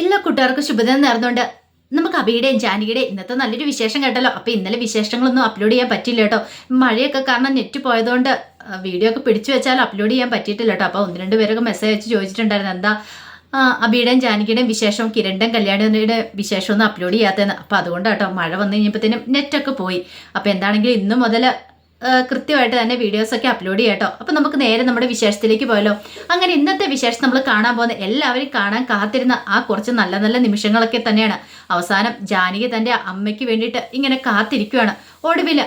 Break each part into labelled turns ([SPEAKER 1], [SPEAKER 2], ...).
[SPEAKER 1] എല്ലാ കൂട്ടുകാർക്കും ശുഭദിനം നേർന്നുകൊണ്ട് നമുക്ക് അബിയുടെയും ജാനകിയുടെയും ഇന്നത്തെ നല്ലൊരു വിശേഷം കേട്ടല്ലോ. അപ്പൊ ഇന്നലെ വിശേഷങ്ങളൊന്നും അപ്ലോഡ് ചെയ്യാൻ പറ്റില്ല കേട്ടോ. മഴയൊക്കെ കാരണം നെറ്റ് പോയതുകൊണ്ട് വീഡിയോ ഒക്കെ പിടിച്ചു വെച്ചാൽ അപ്ലോഡ് ചെയ്യാൻ പറ്റിയിട്ടില്ല കേട്ടോ. അപ്പൊ ഒന്ന് രണ്ട് പേരൊക്കെ മെസ്സേജ് അയച്ച് ചോദിച്ചിട്ടുണ്ടായിരുന്നു എന്താ അബിയുടെയും ജാനകിയുടെയും വിശേഷം കിരണിന്റെയും കല്യാണിയുടെ വിശേഷം ഒന്നും അപ്ലോഡ് ചെയ്യാത്തതെന്ന്. അപ്പൊ അതുകൊണ്ട് കേട്ടോ മഴ വന്നു കഴിഞ്ഞപ്പോഴത്തേനും നെറ്റൊക്കെ പോയി. അപ്പൊ എന്താണെങ്കിലും ഇന്ന് മുതൽ കൃത്യമായിട്ട് തന്നെ വീഡിയോസൊക്കെ അപ്ലോഡ് ചെയ്യാം കേട്ടോ അപ്പം നമുക്ക് നേരെ നമ്മുടെ വിശേഷത്തിലേക്ക് പോയല്ലോ അങ്ങനെ ഇന്നത്തെ വിശേഷം നമ്മൾ കാണാൻ പോകുന്ന എല്ലാവരും കാണാൻ കാത്തിരുന്ന ആ കുറച്ച് നല്ല നല്ല നിമിഷങ്ങളൊക്കെ തന്നെയാണ്. അവസാനം ജാനകി തന്റെ അമ്മയ്ക്ക് വേണ്ടിയിട്ട് ഇങ്ങനെ കാത്തിരിക്കുവാണ്. ഒടുവിൽ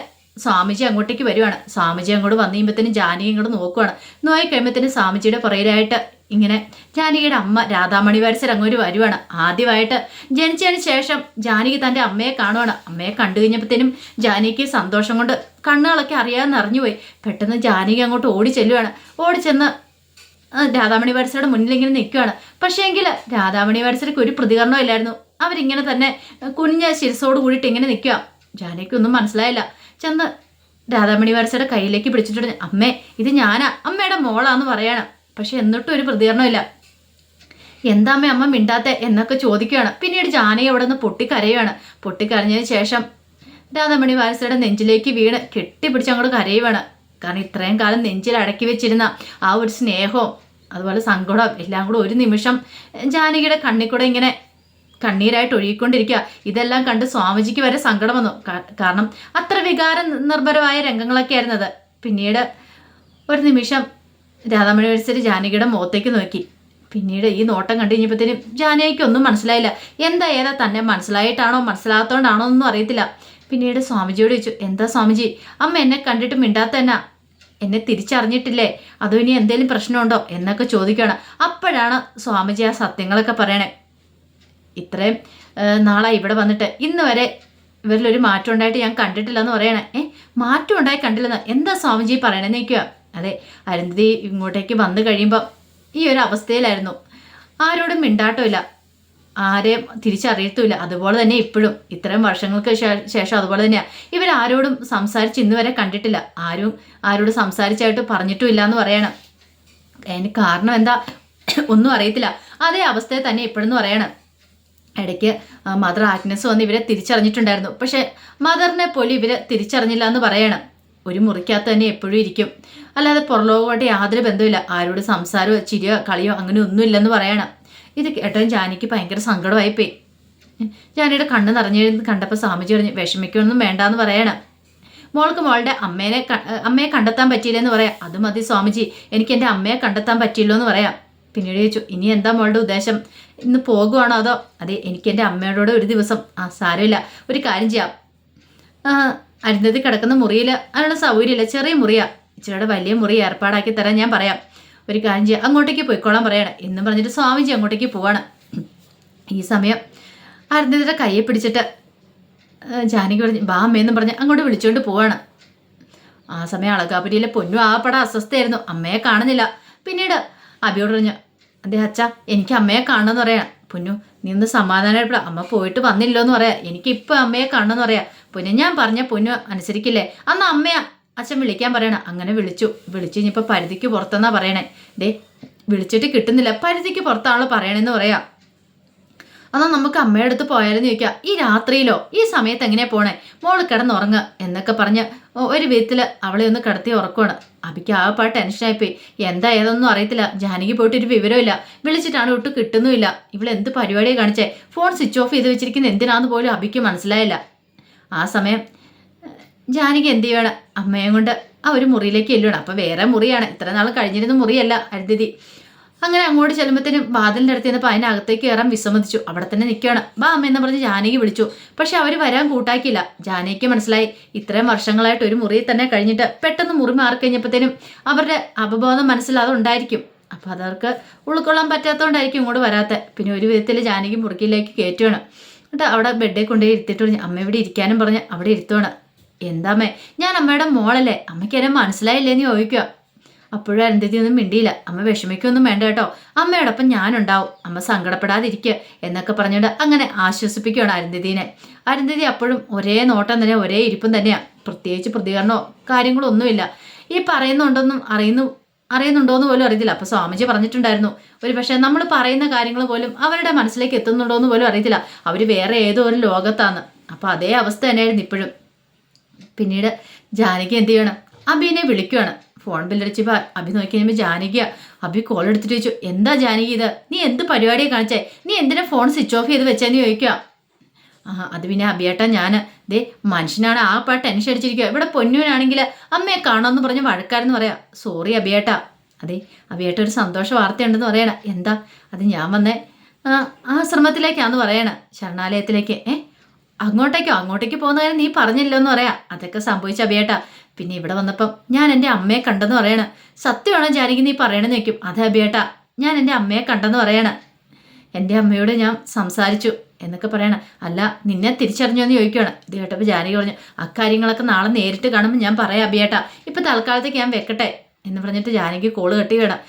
[SPEAKER 1] സ്വാമിജി അങ്ങോട്ടേക്ക് വരുവാണ്. സ്വാമിജി അങ്ങോട്ട് വന്നു കഴിയുമ്പോഴത്തേനും ജാനകി ഇങ്ങോട്ട് നോക്കുവാണ്. നോയി കഴിയുമ്പോഴത്തേനും സ്വാമിജിയുടെ പുറകിലായിട്ട് ഇങ്ങനെ ജാനകിയുടെ അമ്മ രാധാമണി വാരിസർ അങ്ങോട്ട് വരുവാണ്. ആദ്യമായിട്ട് ജനിച്ചതിന് ശേഷം ജാനകി തന്റെ അമ്മയെ കാണുവാണ്. അമ്മയെ കണ്ടു കഴിഞ്ഞപ്പോഴത്തേനും ജാനകിക്ക് സന്തോഷം കൊണ്ട് കണ്ണുകളൊക്കെ അറിയാതെ അറിഞ്ഞുപോയി പെട്ടെന്ന് ജാനകി അങ്ങോട്ട് ഓടി ചെല്ലുവാണ്. ഓടി ചെന്ന് രാധാമണി വാരിസയുടെ മുന്നിൽ ഇങ്ങനെ നിൽക്കുകയാണ് പക്ഷേ എങ്കിൽ രാധാമണി വാരിസർക്ക് ഒരു പ്രതികരണവും ഇല്ലായിരുന്നു. അവരിങ്ങനെ തന്നെ കുഞ്ഞ ശിരസോട് കൂടിയിട്ട് ഇങ്ങനെ നിൽക്കുക ജാനകിക്ക് ഒന്നും മനസ്സിലായില്ല. ചെന്ന് രാധാമണി വാരസയുടെ കയ്യിലേക്ക് പിടിച്ചിട്ടുണ്ട് അമ്മേ ഇത് ഞാനാ. അമ്മയുടെ മോളാന്ന് പറയാണ്. പക്ഷെ എന്നിട്ടും ഒരു പ്രതികരണമില്ല എന്താമ്മ അമ്മ മിണ്ടാത്തെ എന്നൊക്കെ ചോദിക്കുകയാണ്. പിന്നീട് ജാനകി അവിടെ നിന്ന് പൊട്ടിക്കരയുകയാണ് പൊട്ടിക്കരഞ്ഞതിന് ശേഷം രാധാമണി വാരസയുടെ നെഞ്ചിലേക്ക് വീണ് കെട്ടിപ്പിടിച്ച് അങ്ങോട്ട് കരയുവാണ്. കാരണം ഇത്രയും കാലം നെഞ്ചിൽ അടക്കി വെച്ചിരുന്ന ആ ഒരു സ്നേഹവും അതുപോലെ സങ്കടവും എല്ലാം കൂടെ ഒരു നിമിഷം ജാനകിയുടെ കണ്ണിൽ കൂടെ ഇങ്ങനെ കണ്ണീരായിട്ട് ഒഴുകിക്കൊണ്ടിരിക്കുക. ഇതെല്ലാം കണ്ട് സ്വാമിജിക്ക് വരെ സങ്കടം വന്നു. കാരണം അത്ര വികാര നിർഭരമായ രംഗങ്ങളൊക്കെ ആയിരുന്നത്. പിന്നീട് ഒരു നിമിഷം രാധാമണി വരിസരി ജാനകിയുടെ മുഖത്തേക്ക് നോക്കി. പിന്നീട് ഈ നോട്ടം കണ്ടു കഴിഞ്ഞപ്പോഴത്തേനും ജാനകിക്ക് ഒന്നും മനസ്സിലായില്ല. എന്താ ഏതാ തന്നെ മനസ്സിലായിട്ടാണോ മനസ്സിലാത്തോണ്ടാണോ ഒന്നും അറിയത്തില്ല. പിന്നീട് സ്വാമിജിയോട് ചോദിച്ചു എന്താ സ്വാമിജി? അമ്മ എന്നെ കണ്ടിട്ട് മിണ്ടാത്ത എന്നാ തിരിച്ചറിഞ്ഞിട്ടില്ലേ? അതോ ഇനി എന്തെങ്കിലും പ്രശ്നമുണ്ടോ? എന്നൊക്കെ ചോദിക്കുകയാണ്. അപ്പോഴാണ് സ്വാമിജി ആ സത്യങ്ങളൊക്കെ പറയണേ. ഇത്രയും ഏഹ്, നാളായി ഇവിടെ വന്നിട്ട് ഇന്ന് വരെ ഇവരിലൊരു മാറ്റം ഉണ്ടായിട്ട് ഞാൻ കണ്ടിട്ടില്ല എന്ന് പറയണേ. ഏ മാറ്റം ഉണ്ടായി കണ്ടില്ലെന്ന് എന്താ സ്വാമിജി പറയണേ നിൽക്കുക അതെ അരുന്ധതി ഇങ്ങോട്ടേക്ക് വന്നു കഴിയുമ്പം ഈ ഒരു അവസ്ഥയിലായിരുന്നു. ആരോടും മിണ്ടാട്ടമില്ല. ആരെയും തിരിച്ചറിയത്തുമില്ല. അതുപോലെ തന്നെ ഇപ്പോഴും. ഇത്രയും വർഷങ്ങൾക്ക് ശേഷം അതുപോലെ തന്നെയാണ് ഇവരാരോടും സംസാരിച്ച് ഇന്ന് വരെ കണ്ടിട്ടില്ല. ആരും ആരോട് സംസാരിച്ചായിട്ട് പറഞ്ഞിട്ടുമില്ല എന്ന് പറയണം. അതിന് കാരണം എന്താ? ഒന്നും അറിയത്തില്ല. അതേ അവസ്ഥയെ തന്നെ ഇപ്പോഴെന്ന് പറയണം. ഇടയ്ക്ക് മദർ ആഗ്നസ് വന്ന് ഇവരെ തിരിച്ചറിഞ്ഞിട്ടുണ്ടായിരുന്നു. പക്ഷേ മദറിനെ പോലും ഇവരെ തിരിച്ചറിഞ്ഞില്ല എന്ന് പറയണം. ഒരു മുറിക്കകത്ത് തന്നെ എപ്പോഴും ഇരിക്കും. അല്ലാതെ പുറലോകമായിട്ട് യാതൊരു ബന്ധമില്ല ആരോട് സംസാരമോ ചിരിയോ കളിയോ അങ്ങനെ ഒന്നുമില്ലെന്ന് പറയണം. ഇത് കേട്ടോ ജാനിക്ക് ഭയങ്കര സങ്കടമായി പോയി ജാനിയുടെ കണ്ണ് നിറഞ്ഞു കണ്ടപ്പോൾ സ്വാമിജി പറഞ്ഞു വിഷമിക്കൊന്നും വേണ്ടാന്ന് പറയണം. മോൾക്ക് മോളുടെ അമ്മേനെ അമ്മയെ കണ്ടെത്താൻ പറ്റിയില്ലെന്ന് പറയാം. അത് മതി സ്വാമിജി എനിക്ക് എന്റെ അമ്മയെ കണ്ടെത്താൻ പറ്റിയില്ലോ എന്ന് പറയാം. പിന്നീട് ചോദിച്ചു ഇനി എന്താ മോളുടെ ഉദ്ദേശം? ഇന്ന് പോകുവാണോ അതോ? അതെ എനിക്ക് എന്റെ അമ്മയോട് ഒരു ദിവസം. ആ സാരമില്ല. ഒരു കാര്യം ചെയ്യാം. അരുന്ധതി കിടക്കുന്ന മുറിയിൽ അതിനുള്ള സൗകര്യമില്ല. ചെറിയ മുറിയാ. ഇച്ചിരിയുടെ വലിയ മുറി ഏർപ്പാടാക്കി തരാൻ ഞാൻ പറയാം. ഒരു കാര്യം ചെയ്യാം അങ്ങോട്ടേക്ക് പോയിക്കോളാൻ പറയണം. എന്നും പറഞ്ഞിട്ട് സ്വാമിജി അങ്ങോട്ടേക്ക് പോവാണ്. ഈ സമയം അരുന്ധതിയുടെ കയ്യെ പിടിച്ചിട്ട് ജാനകി പറഞ്ഞ് ബാ അമ്മയെന്നും പറഞ്ഞ് അങ്ങോട്ട് വിളിച്ചുകൊണ്ട് പോവാണ്. ആ സമയം അളകാപുരിയിലെ പൊന്നു ആപ്പട അസ്വസ്ഥയായിരുന്നു. അമ്മയെ കാണുന്നില്ല. പിന്നീട് അബിയോട് പറഞ്ഞു അദ്ദേഹം അച്ഛ എനിക്ക് അമ്മയെ കാണണമെന്ന് പറയാം. പൊന്നു നിന്ന് സമാധാനമായിട്ട് അമ്മ പോയിട്ട് വന്നില്ലോ എന്ന് പറയാം. എനിക്കിപ്പോൾ അമ്മയെ കാണണമെന്ന് പറയാം. പൊന്നു ഞാൻ പറഞ്ഞ പൊന്നു അനുസരിക്കില്ലേ? അന്ന് അമ്മയാ അച്ഛൻ വിളിക്കാൻ പറയണം. അങ്ങനെ വിളിച്ചു. വിളിച്ചു കഴിഞ്ഞപ്പോൾ പരിധിക്ക് പുറത്തെന്നാ പറയണേ. ദേ വിളിച്ചിട്ട് കിട്ടുന്നില്ല. പരിധിക്ക് പുറത്താണല്ലോ പറയണേന്ന് പറയാം. എന്നാൽ നമുക്ക് അമ്മയുടെ അടുത്ത് പോയാലെന്ന് ചോദിക്കാം ഈ രാത്രിയിലോ? ഈ സമയത്ത് എങ്ങനെയാ പോണേ? മോൾ കിടന്നുറങ്ങുക എന്നൊക്കെ പറഞ്ഞ് ഒരു വിധത്തിൽ അവളെ ഒന്ന് കിടത്തി ഉറക്കുവാണ്. അബിക്ക് പാട്ട് ടെൻഷനായിപ്പോയി എന്താ ഏതൊന്നും അറിയത്തില്ല. ജാനകി പോയിട്ട് ഒരു വിവരമില്ല വിളിച്ചിട്ടാണ് ഒട്ടും കിട്ടുന്നുമില്ല. ഇവൾ എന്ത് പരിപാടിയാണ് കാണിച്ചേ? ഫോൺ സ്വിച്ച് ഓഫ് ചെയ്ത് വെച്ചിരിക്കുന്ന എന്തിനാന്ന് പോലും അബിക്ക് മനസ്സിലായില്ല. ആ സമയം ജാനകി എന്ത് ചെയ്യണം അമ്മയും കൊണ്ട് ആ ഒരു മുറിയിലേക്ക് ചെല്ലുകയാണ് അപ്പോൾ വേറെ മുറിയാണ്. ഇത്ര നാൾ കഴിഞ്ഞിരുന്ന മുറിയല്ല അരുതിഥി അങ്ങനെ അങ്ങോട്ട് ചെല്ലുമ്പോഴത്തേനും വാതിലിന്റെ അടുത്ത് നിന്നപ്പോൾ അതിനകത്തേക്ക് കയറാൻ വിസമ്മതിച്ചു. അവിടെ തന്നെ നിൽക്കുകയാണ്. ബാ അമ്മ എന്ന് പറഞ്ഞ് ജാനകി വിളിച്ചു. പക്ഷെ അവർ വരാൻ കൂട്ടാക്കിയില്ല. ജാനകിക്ക് മനസ്സിലായി. ഇത്രയും വർഷങ്ങളായിട്ട് ഒരു മുറിയിൽ തന്നെ കഴിഞ്ഞിട്ട് പെട്ടെന്ന് മുറി മാറിക്കഴിഞ്ഞപ്പോഴത്തേനും അവരുടെ അപബോധം മനസ്സിലാതെ ഉണ്ടായിരിക്കും. അപ്പോൾ അതവർക്ക് ഉൾക്കൊള്ളാൻ പറ്റാത്തതുകൊണ്ടായിരിക്കും ഇങ്ങോട്ട് വരാത്ത. പിന്നെ ഒരു വിധത്തിൽ ജാനകി മുറുക്കിയിലേക്ക് കയറ്റുകയാണ് എന്നിട്ട് അവിടെ ബെഡിൽ കൊണ്ടുപോയി ഇരുത്തിയിട്ട് പറഞ്ഞു അമ്മ ഇവിടെ ഇരിക്കാനും പറഞ്ഞ് അവിടെ ഇരുത്തുവാണ്. എന്താ അമ്മേ? ഞാൻ അമ്മയുടെ മോളല്ലേ. അമ്മയ്ക്ക് എന്നെ മനസ്സിലായില്ലേന്ന് ചോദിക്കുക അപ്പോഴും ഒന്നും മിണ്ടിയില്ല. അമ്മ വിഷമിക്കൊന്നും വേണ്ട കേട്ടോ. അമ്മയോടൊപ്പം ഞാനുണ്ടാവും. അമ്മ സങ്കടപ്പെടാതിരിക്കുക എന്നൊക്കെ പറഞ്ഞുകൊണ്ട് അങ്ങനെ ആശ്വസിപ്പിക്കുകയാണ് അരുന്ധതിനെ അരുന്ധതി അപ്പോഴും ഒരേ നോട്ടം തന്നെ ഒരേ ഇരിപ്പും തന്നെയാണ് പ്രത്യേകിച്ച് പ്രതികരണമോ കാര്യങ്ങളോ ഒന്നുമില്ല. ഈ പറയുന്നുണ്ടെന്നും അറിയുന്നു അറിയുന്നുണ്ടോ എന്ന് പോലും അറിയത്തില്ല. അപ്പോൾ സ്വാമിജി പറഞ്ഞിട്ടുണ്ടായിരുന്നു. ഒരു പക്ഷേ നമ്മൾ പറയുന്ന കാര്യങ്ങൾ പോലും അവരുടെ മനസ്സിലേക്ക് എത്തുന്നുണ്ടോ എന്ന് പോലും അറിയത്തില്ല. അവർ വേറെ ഏതോ ഒരു ലോകത്താണ് അപ്പോൾ അതേ അവസ്ഥ തന്നെയായിരുന്നു ഇപ്പോഴും. പിന്നീട് ജാനകി എന്ത് ചെയ്യണം? അബീനെ വിളിക്കുകയാണ്. ഫോൺ ബില്ലടിച്ചപ്പോൾ അഭി നോക്കി കഴിയുമ്പോൾ ജാനകിയ അഭി കോൾ എടുത്തിട്ട് ചോദിച്ചു എന്താ ജാനകി ഇത്? നീ എന്ത് പരിപാടിയാണ് കാണിച്ചേ? നീ എന്തിനാ ഫോൺ സ്വിച്ച് ഓഫ് ചെയ്ത് വെച്ചെന്ന് ചോദിക്കുക ആ അത് പിന്നെ അഭിയേട്ടാ ഞാൻ ദേ മനുഷ്യനാണ് ആ പാ ടെൻഷൻ അടിച്ചിരിക്കുക ഇവിടെ പൊന്നുവിനാണെങ്കിൽ അമ്മയെ കാണാമെന്ന് പറഞ്ഞ് വഴക്കാരെന്ന് പറയാം. സോറി അഭിയേട്ടാ. അതെ അഭിയേട്ട ഒരു സന്തോഷ വാർത്തയുണ്ടെന്ന് പറയണ. എന്താ? അത് ഞാൻ വന്നേ ആശ്രമത്തിലേക്കാന്ന് പറയണ. ശരണാലയത്തിലേക്ക്. ഏ? അങ്ങോട്ടേക്കോ? അങ്ങോട്ടേക്ക് പോകുന്ന കാര്യം നീ പറഞ്ഞില്ലോ എന്ന് പറയാം. അതൊക്കെ സംഭവിച്ച അഭിയേട്ടാ. പിന്നെ ഇവിടെ വന്നപ്പം ഞാൻ എന്റെ അമ്മയെ കണ്ടെന്ന് പറയണ. സത്യമാണോ ജാനകി നീ പറയണെന്ന് വെക്കും അതെ അബിയേട്ട ഞാൻ എന്റെ അമ്മയെ കണ്ടെന്ന് പറയണ. എന്റെ അമ്മയോട് ഞാൻ സംസാരിച്ചു എന്നൊക്കെ പറയണ. അല്ല നിന്നെ തിരിച്ചറിഞ്ഞോ എന്ന് ചോദിക്കുകയാണ് ഇത് കേട്ടപ്പോൾ ജാനകി പറഞ്ഞു അക്കാര്യങ്ങളൊക്കെ നാളെ നേരിട്ട് കാണുമ്പോൾ ഞാൻ പറയാം അബിയേട്ട ഇപ്പം തൽക്കാലത്തേക്ക് ഞാൻ വെക്കട്ടെ എന്ന് പറഞ്ഞിട്ട് ജാനകി കോൾ കെട്ടി വേണം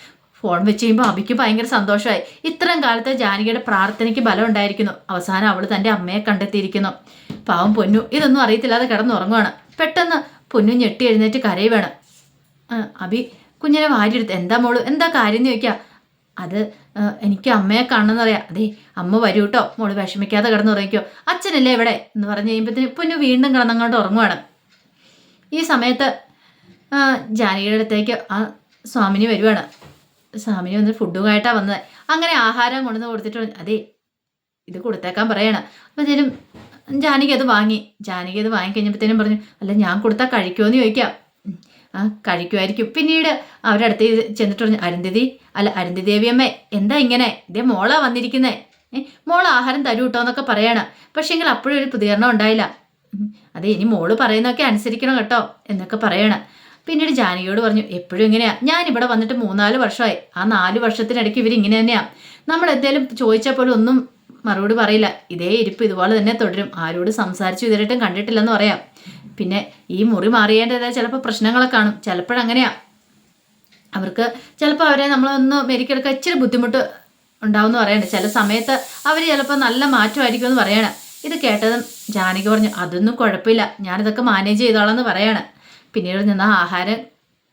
[SPEAKER 1] ഫോൺ വെച്ച് കഴിയുമ്പോൾ അബിക്ക് ഭയങ്കര സന്തോഷമായി. ഇത്രയും കാലത്തെ ജാനകിയുടെ പ്രാർത്ഥനയ്ക്ക് ബലം ഉണ്ടായിരിക്കുന്നു. അവസാനം അവൾ തന്റെ അമ്മയെ കണ്ടെത്തിയിരിക്കുന്നു. പാവം പൊന്നു ഇതൊന്നും അറിയത്തില്ലാതെ കിടന്നുറങ്ങുവാണ്. പെട്ടെന്ന് പൊന്നു ഞെട്ടി എഴുന്നേറ്റ് കരയുവാണ് വേണം. അബി കുഞ്ഞിനെ വാരിയെടുത്ത് എന്താ മോൾ? എന്താ കാര്യം എന്ന് അത് എനിക്ക് അമ്മയെ കാണണമെന്ന് പറയാം. അതെ അമ്മ വരൂ കേട്ടോ മോൾ വിഷമിക്കാതെ കിടന്നുറങ്ങിക്കോ അച്ഛനല്ലേ ഇവിടെ? എന്ന് പറഞ്ഞു കഴിയുമ്പോഴത്തേന് പൊന്നു വീണ്ടും കിടന്നങ്ങോട്ട് ഉറങ്ങുവാണ്. ഈ സമയത്ത് ജാനകിയുടെ അടുത്തേക്ക് ആ സ്വാമിനി വരുവാണ്. സ്വാമിനി വന്ന് ഫുഡുമായിട്ടാണ് വന്നത്. അങ്ങനെ ആഹാരം കൊണ്ടുവന്ന് കൊടുത്തിട്ട് അതെ ഇത് കൊടുത്തേക്കാൻ പറയണം. അപ്പോഴത്തേനും ജാനകി അത് വാങ്ങി. ജാനകി അത് വാങ്ങിക്കഴിഞ്ഞപ്പോഴത്തേനും പറഞ്ഞു അല്ല ഞാൻ കൊടുത്താൽ കഴിക്കുമോ എന്ന് ചോദിക്കാം ആ കഴിക്കുമായിരിക്കും. പിന്നീട് അവരുടെ അടുത്ത് ചെന്നിട്ട് പറഞ്ഞു അരുന്ധതി അല്ല അരുന്ധി ദേവിയമ്മേ എന്താ ഇങ്ങനെ? ഇതേ മോളാ വന്നിരിക്കുന്നേ. മോൾ ആഹാരം തരൂ കേട്ടോ എന്നൊക്കെ പറയണം. പക്ഷേങ്കിൽ അപ്പോഴും ഒരു പ്രതികരണം ഉണ്ടായില്ല. അതെ ഇനി മോൾ പറയുന്നതൊക്കെ അനുസരിക്കണം കേട്ടോ എന്നൊക്കെ പറയണം. പിന്നീട് ജാനകിയോട് പറഞ്ഞു എപ്പോഴും ഇങ്ങനെയാ. ഞാൻ ഇവിടെ വന്നിട്ട് മൂന്നാൽ വർഷമായി. ആ നാല് വർഷത്തിനിടയ്ക്ക് ഇവർ ഇങ്ങനെ തന്നെയാ. നമ്മൾ എന്തെങ്കിലും ചോദിച്ചാൽ പോലും ഒന്നും മറുപടി പറയില്ല. ഇതേ ഇരിപ്പ് ഇതുപോലെ തന്നെ തുടരും. ആരോട് സംസാരിച്ചു ഇതുവരെയായിട്ടും കണ്ടിട്ടില്ലെന്ന് പറയാം. പിന്നെ ഈ മുറി മാറിയേണ്ടതായ ചിലപ്പോൾ പ്രശ്നങ്ങളൊക്കെ കാണും. ചിലപ്പോഴങ്ങനെയാ അവർക്ക് ചിലപ്പോൾ അവരെ നമ്മളൊന്ന് മെരിക്കെടുക്കാൻ ഇച്ചിരി ബുദ്ധിമുട്ട് ഉണ്ടാവും എന്ന് പറയണേ ചില സമയത്ത് അവർ ചിലപ്പോൾ നല്ല മാറ്റമായിരിക്കും എന്ന് പറയണം. ഇത് കേട്ടതും ജാനകി പറഞ്ഞു അതൊന്നും കുഴപ്പമില്ല. ഞാനിതൊക്കെ മാനേജ് ചെയ്തോളാം എന്ന് പറയാണ്. പിന്നീട് നിന്ന് ആഹാരം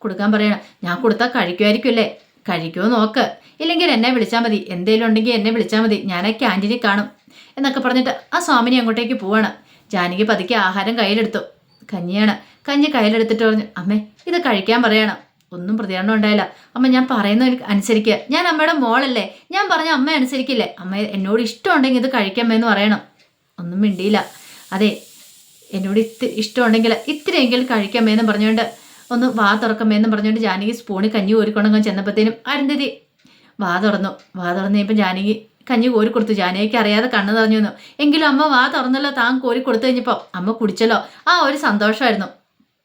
[SPEAKER 1] കൊടുക്കാൻ പറയണം. ഞാൻ കൊടുത്താൽ കഴിക്കുമായിരിക്കുമല്ലേ? കഴിക്കുമോ നോക്ക്. ഇല്ലെങ്കിൽ എന്നെ വിളിച്ചാൽ മതി. എന്തെങ്കിലും ഉണ്ടെങ്കിൽ എന്നെ വിളിച്ചാൽ മതി. ഞാൻ ക്യാന്റീനിൽ കാണും. എന്നൊക്കെ പറഞ്ഞിട്ട് ആ സ്വാമിനി അങ്ങോട്ടേക്ക് പോവാണ്. ജാനകി പതുക്കെ ആഹാരം കയ്യിലെടുത്തു. കഞ്ഞിയാണ്. കഞ്ഞി കയ്യിലെടുത്തിട്ട് പറഞ്ഞു അമ്മേ ഇത് കഴിക്കാൻ പറയണം. ഒന്നും പ്രതികരണം ഉണ്ടായില്ല. അമ്മ ഞാൻ പറയുന്ന അനുസരിക്കുക ഞാൻ അമ്മയുടെ മോളല്ലേ. ഞാൻ പറഞ്ഞ അമ്മ അനുസരിക്കില്ലേ. അമ്മ എന്നോട് ഇഷ്ടമുണ്ടെങ്കിൽ ഇത് കഴിക്കാമെന്ന് പറയണം. ഒന്നും മിണ്ടിയില്ല. അതെ എന്നോട് ഇത്തിരി ഇഷ്ടമുണ്ടെങ്കിൽ ഇത്തിരിയെങ്കിലും കഴിക്കാമെന്ന് പറഞ്ഞുകൊണ്ട് ഒന്ന് വാ തുറക്കാമേന്ന് പറഞ്ഞുകൊണ്ട് ജാനകി സ്പൂണിൽ കഞ്ഞി കോരിക്കൊണ്ടങ്ങ് ചെന്നപ്പോഴത്തേനും അരുന്ധതി വാ തുറന്നു. വാ തുറന്നു കഴിഞ്ഞപ്പോൾ ജാനകി കഞ്ഞി കോരി കൊടുത്തു. ജാനകിക്ക് അറിയാതെ കണ്ണു നിറഞ്ഞു വന്നു എങ്കിലും അമ്മ വാ തുറന്നല്ലോ താൻ കോരി കൊടുത്തു കഴിഞ്ഞപ്പോൾ അമ്മ കുടിച്ചല്ലോ. ആ ഒരു സന്തോഷമായിരുന്നു.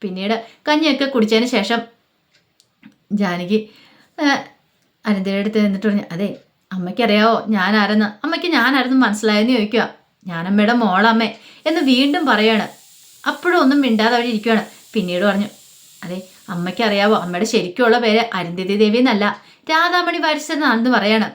[SPEAKER 1] പിന്നീട് കഞ്ഞിയൊക്കെ കുടിച്ചതിന് ശേഷം ജാനകി അനന്തയുടെ അടുത്ത് നിന്നിട്ട് പറഞ്ഞു അതെ അമ്മയ്ക്കറിയാവോ ഞാൻ ആരെന്ന് അമ്മയ്ക്ക് ഞാൻ ആരെന്ന് മനസ്സിലായെന്ന് ചോദിക്കുക ഞാനമ്മയുടെ മോളമ്മേ എന്ന് വീണ്ടും പറയാണ്. അപ്പോഴും ഒന്നും മിണ്ടാതെ അവിടെ ഇരിക്കുകയാണ് പിന്നീട് പറഞ്ഞു അതെ അമ്മയ്ക്ക് അറിയാവോ അമ്മയുടെ ശരിക്കുള്ള പേര് അരുന്ധതി ദേവി എന്നല്ല. രാധാമണി വാരിച്ചെന്നാണെന്ന് പറയണം.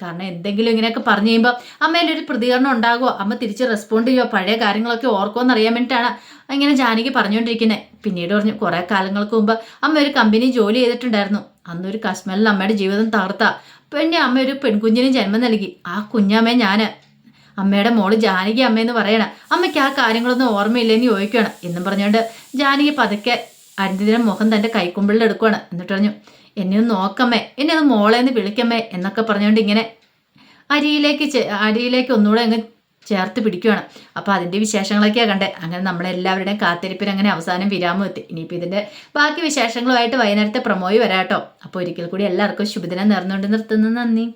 [SPEAKER 1] കാരണം എന്തെങ്കിലും ഇങ്ങനെയൊക്കെ പറഞ്ഞു കഴിയുമ്പോൾ അമ്മയിൽ ഒരു പ്രതികരണം ഉണ്ടാകുമോ അമ്മ തിരിച്ച് റെസ്പോണ്ട് ചെയ്യുമോ പഴയ കാര്യങ്ങളൊക്കെ ഓർക്കുമെന്ന് അറിയാൻ വേണ്ടിയിട്ടാണ് ഇങ്ങനെ ജാനകി പറഞ്ഞുകൊണ്ടിരിക്കുന്നത് പിന്നീട് പറഞ്ഞു കുറേ കാലങ്ങൾക്ക് മുമ്പ് അമ്മ ഒരു കമ്പനി ജോലി ചെയ്തിട്ടുണ്ടായിരുന്നു. അന്നൊരു കശ്മലിൽ അമ്മയുടെ ജീവിതം തകർത്ത. പിന്നെ അമ്മ ഒരു പെൺകുഞ്ഞിന് ജന്മം നൽകി. ആ കുഞ്ഞമ്മയെ ഞാൻ അമ്മയുടെ മോൾ ജാനകി അമ്മയെന്ന് പറയണം. അമ്മയ്ക്ക് ആ കാര്യങ്ങളൊന്നും ഓർമ്മയില്ലെന്ന് ചോദിക്കുകയാണ്. എന്നും പറഞ്ഞുകൊണ്ട് ജാനകി പതുക്കെ അരുന്തിന്റെ മുഖം തന്റെ കൈക്കുമ്പിളിൽ എടുക്കുവാണ്. എന്നിട്ട് പറഞ്ഞു എന്നെ ഒന്ന് നോക്കമ്മേ എന്നെ ഒന്ന് മോളേന്ന് വിളിക്കമ്മേ എന്നൊക്കെ പറഞ്ഞുകൊണ്ട് ഇങ്ങനെ അരിയിലേക്ക് അരിയിലേക്ക് ഒന്നുകൂടെ അങ്ങ് ചേർത്ത് പിടിക്കുകയാണ് അപ്പോൾ അതിന്റെ വിശേഷങ്ങളൊക്കെയാണ് കണ്ടേ. അങ്ങനെ നമ്മളെല്ലാവരുടെയും കാത്തിരിപ്പിന് അങ്ങനെ അവസാനം വിരാമം എത്തി. ഇനിയിപ്പോൾ ഇതിന്റെ ബാക്കി വിശേഷങ്ങളുമായിട്ട് വൈകുന്നേരത്തെ പ്രമോയി വരാട്ടോ. അപ്പോൾ ഒരിക്കൽ കൂടി എല്ലാവർക്കും ശുഭദിനം നേർന്നുകൊണ്ട് നിർത്തുന്നു. നന്ദി.